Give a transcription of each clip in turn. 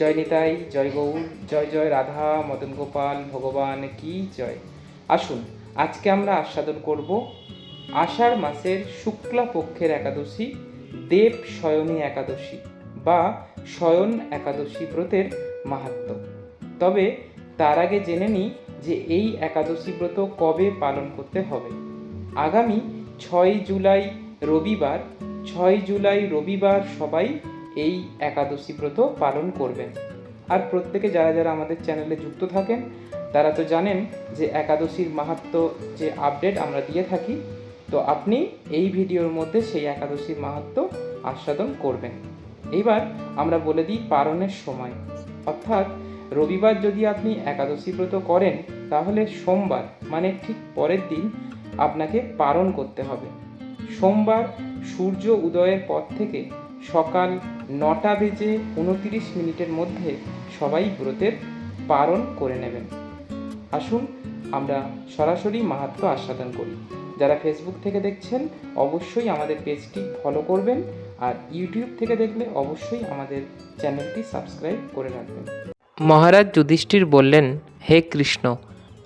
জয় নিতাই, জয় গৌর, জয় জয় রাধা, মদন গোপাল, ভগবান কি জয়। আসুন, আজকে আমরা আস্বাদন করব আষাঢ় মাসের শুক্লা পক্ষের একাদশী, দেব শয়নী একাদশী বা শয়ন একাদশী ব্রতের মাহাত্ম্য তবে তার আগে জেনে নিই যে এই একাদশী ব্রত কবে পালন করতে হবে। আগামী ছয় জুলাই রবিবার, ছয় জুলাই রবিবার সবাই এই একাদশী ব্রত পালন করবেন। আর প্রত্যেকে যারা যারা আমাদের চ্যানেলে যুক্ত থাকেন, তারা তো জানেন যে একাদশীর মাহাত্ম্য যে আপডেট আমরা দিয়ে থাকি, তো আপনি এই ভিডিওর মধ্যে সেই একাদশীর মাহাত্ম্য আস্বাদন করবেন। এইবার আমরা বলে দিই পালনের সময়। অর্থাৎ রবিবার যদি আপনি একাদশী ব্রত করেন, তাহলে সোমবার মানে ঠিক পরের দিন আপনাকে পালন করতে হবে। সোমবার সূর্য উদয়ের পর থেকে সকাল নটা বেজে উনতিরিশ মিনিটের মধ্যে সবাই ব্রতের পালন করে নেবেন। আসুন, আমরা সরাসরি মাহাত্ম্য আস্বাদন করি। যারা ফেসবুক থেকে দেখছেন, অবশ্যই আমাদের পেজটি ফলো করবেন আর ইউটিউব থেকে দেখলে অবশ্যই আমাদের চ্যানেলটি সাবস্ক্রাইব করে রাখবেন। মহারাজ যুধিষ্ঠির বললেন, হে কৃষ্ণ,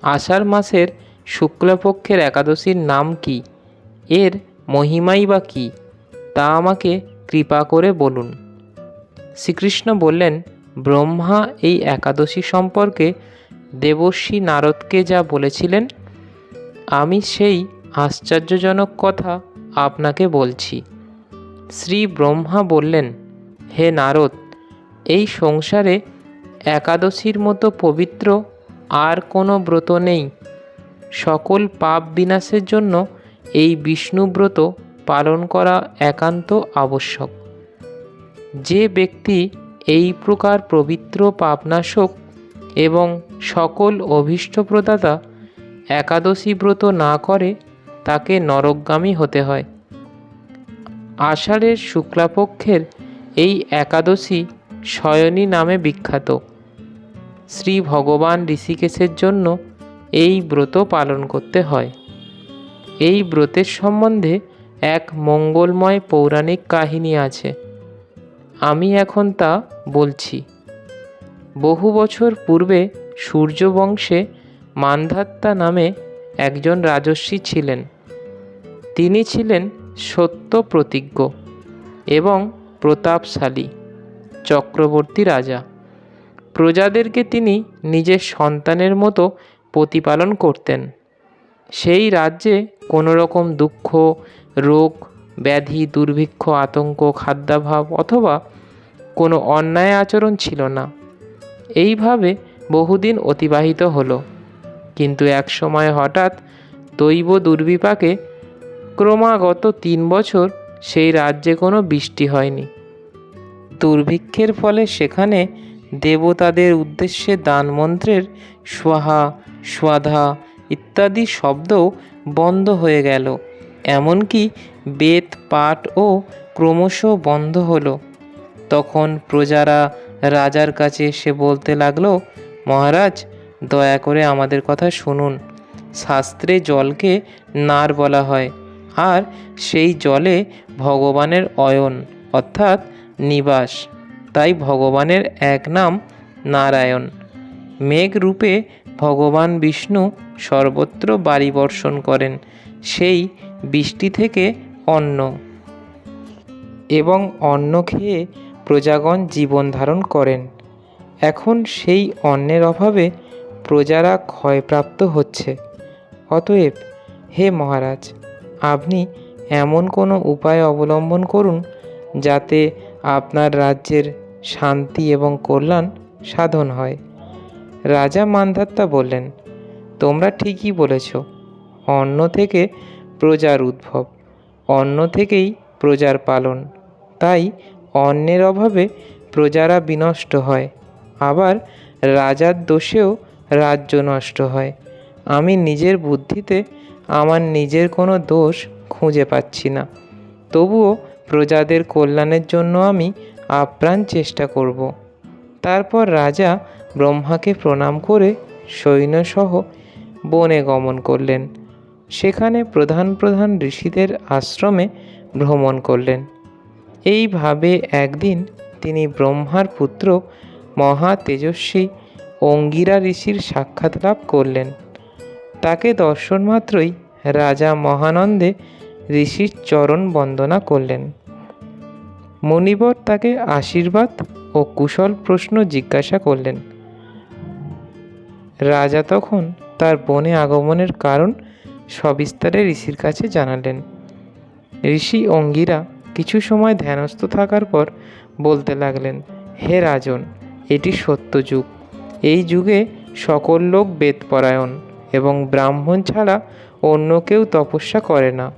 আষাঢ় মাসের শুক্লপক্ষের একাদশীর নাম কি? এর মহিমাই বা কী? তা আমাকে কৃপা করে বলুন। শ্রীকৃষ্ণ বললেন, ব্রহ্মা এই একাদশী সম্পর্কে দেবর্ষী নারদকে যা বলেছিলেন, আমি সেই আশ্চর্যজনক কথা আপনাকে বলছি। শ্রী ব্রহ্মা বললেন, হে নারদ, এই সংসারে একাদশীর মতো পবিত্র আর কোনো ব্রত নেই। সকল পাপ বিনাশের জন্য এই বিষ্ণুব্রত পালন করা একান্ত আবশ্যক। যে ব্যক্তি এই প্রকার পবিত্র পাপনাশক এবং সকল অভীষ্ট প্রদাতা একাদশী ব্রত না করে তাকে নরকগামী হতে হয়। আষাঢ়ের শুক্লাপক্ষের এই একাদশী শয়নী নামে বিখ্যাত। শ্রী ভগবান ঋষিকেশের জন্য এই ব্রত পালন করতে হয়। এই ব্রতের সম্বন্ধে এক মঙ্গলময় পৌরাণিক কাহিনী আছে। আমি এখন তা বলছি। বহু বছর পূর্বে সূর্যবংশে মান্ধাত্তা নামে একজন রাজস্বী ছিলেন। তিনি ছিলেন সত্য প্রতিজ্ঞ এবং প্রতাপশালী, চক্রবর্তী রাজা। প্রজাদেরকে তিনি নিজের সন্তানের মতো প্রতিপালন করতেন। সেই রাজ্যে কোনো রকম দুঃখ রোগ, ব্যাধি, দুর্ভিক্ষ, আতঙ্ক, খাদ্যাভাব অথবা কোনো অন্যায় আচরণ ছিল না। এইভাবে বহুদিন অতিবাহিত হলো। কিন্তু এক সময় হঠাৎ দৈব দুর্বিপাকে ক্রমাগত তিন বছর সেই রাজ্যে কোনো বৃষ্টি হয়নি। দুর্ভিক্ষের ফলে সেখানে দেবতাদের উদ্দেশ্যে দান মন্ত্রের স্বাহা, স্বাধা ইত্যাদি শব্দও বন্ধ হয়ে গেল। এমনকি বেদ ও ক্রমশ বন্ধ হলো। তখন প্রজারা রাজার কাছে এসে বলতে লাগল, মহারাজ, দয়া করে আমাদের কথা শুনুন। শাস্ত্রে জলকে নার বলা হয়, আর সেই জলে ভগবানের অয়ন, অর্থাৎ নিবাস। তাই ভগবানের এক নাম নারায়ণ। মেঘ রূপে ভগবান বিষ্ণু সর্বত্র বাড়ি বর্ষণ করেন। সেই বৃষ্টি থেকে অন্ন। এবং অন্ন খেয়ে প্রজাগণ জীবন ধারণ করেন। এখন সেই অন্নের অভাবে প্রজারা ক্ষয়প্রাপ্ত হচ্ছে। অতএব, হে মহারাজ, আপনি এমন কোনো উপায় অবলম্বন করুন যাতে আপনার রাজ্যের শান্তি এবং কল্যাণ সাধন হয়। রাজা মান্ধাত্তা বললেন, তোমরা ঠিকই বলেছ। অন্ন থেকে প্রজার উদ্ভব। অন্ন থেকেই প্রজার পালন। তাই অন্নের অভাবে প্রজারা বিনষ্ট হয়। আবার রাজার দোষেও রাজ্য নষ্ট হয়। আমি নিজের বুদ্ধিতে আমার নিজের কোনো দোষ খুঁজে পাচ্ছি না। তবুও প্রজাদের কল্যাণের জন্য আমি আপ্রাণ চেষ্টা করব। তারপর রাজা ব্রহ্মাকে প্রণাম করে সৈন্যসহ বনে গমন করলেন। সেখানে প্রধান প্রধান ঋষিদের আশ্রমে ভ্রমণ করলেন। এইভাবে একদিন তিনি ব্রহ্মার পুত্র মহা তেজস্বী অঙ্গিরা ঋষির সাক্ষাৎ লাভ করলেন। তাকে দর্শন মাত্রই রাজা মহানন্দে ঋষির চরণ বন্দনা করলেন। মণিবর তাকে আশীর্বাদ ও কুশল প্রশ্ন জিজ্ঞাসা করলেন। রাজা তখন তার বনে আগমনের কারণ সবিস্তারে ঋষির কাছে জানালেন। ঋষি অঙ্গিরা কিছু সময় ধ্যানস্থ থাকার পর বলতে লাগলেন, হে রাজন, এটি সত্য যুগ। এই যুগে সকল লোক বেদপরায়ণ এবং ব্রাহ্মণ ছাড়া অন্য কেউ তপস্যা করে না।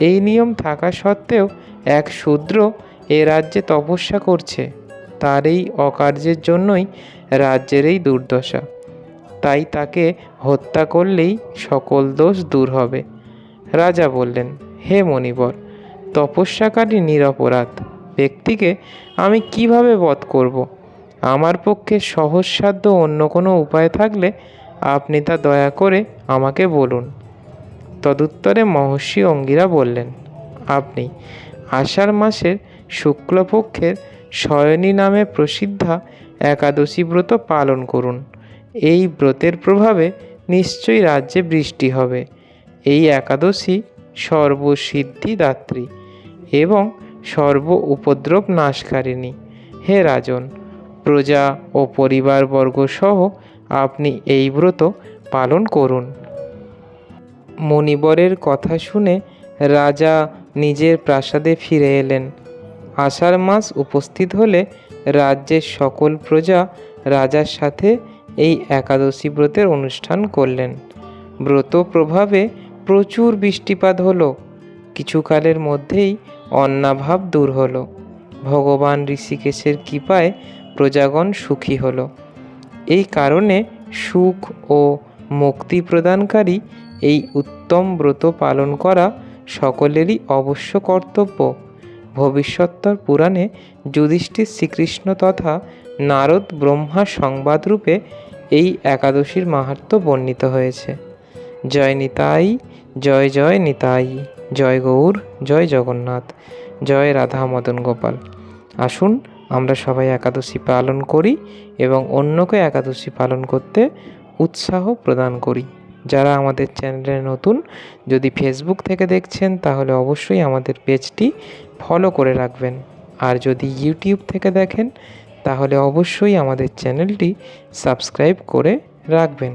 এই নিয়ম থাকা সত্ত্বেও এক শূদ্র এ রাজ্যে তপস্যা করছে। তার এই অকার্যের জন্যই রাজ্যের এই দুর্দশা। তাই তাকে হত্যা করলেই সকল দোষ দূর হবে। রাজা বললেন, হে মণিবর, তপস্যাকারী নিরপরাধ, ব্যক্তিকে আমি কীভাবে বধ করব? আমার পক্ষে সহজসাধ্য অন্য কোনো উপায় থাকলে আপনি তা দয়া করে আমাকে বলুন। তদুত্তরে মহর্ষি অঙ্গিরা বললেন, আপনি আষাঢ় মাসের শুক্লপক্ষের শয়নী নামে প্রসিদ্ধা একাদশী ব্রত পালন করুন। এই ব্রতের প্রভাবে নিশ্চয়ই রাজ্যে বৃষ্টি হবে। এই একাদশী সর্বসিদ্ধিদাত্রী এবং সর্ব উপদ্রব নাশকারিণী। হে রাজন, প্রজা ও পরিবারবর্গ সহ আপনি এই ব্রত পালন করুন। মণিবরের কথা শুনে রাজা নিজের প্রাসাদে ফিরে এলেন। আষাঢ় মাস উপস্থিত হলে রাজ্যের সকল প্রজা রাজার সাথে এই একাদশী ব্রতের অনুষ্ঠান করলেন। ব্রত প্রভাবে প্রচুর বৃষ্টিপাত হলো। কিছুকালের মধ্যেই অন্নাভাব দূর হলো। ভগবান ঋষিকেশের কৃপায় প্রজাগণ সুখী হল। এই কারণে সুখ ও মুক্তি প্রদানকারী এই উত্তম ব্রত পালন করা সকলেরই অবশ্য কর্তব্য। ভবিষ্যত্তর পুরাণে যুধিষ্ঠির শ্রীকৃষ্ণ তথা নারদ ব্রহ্মা সংবাদরূপে এই একাদশীর মাহাত্ম্য বর্ণিত হয়েছে। জয় নিতাই, জয় জয় নিতাই, জয় গৌর, জয় জগন্নাথ, জয় রাধা মদন গোপাল। আসুন, আমরা সবাই একাদশী পালন করি এবং অন্যকে একাদশী পালন করতে উৎসাহ প্রদান করি। যারা আমাদের চ্যানেলে নতুন, যদি ফেসবুক থেকে দেখছেন, তাহলে অবশ্যই আমাদের পেজটি ফলো করে রাখবেন। আর যদি ইউটিউব থেকে দেখেন তাহলে অবশ্যই আমাদের চ্যানেলটি সাবস্ক্রাইব করে রাখবেন।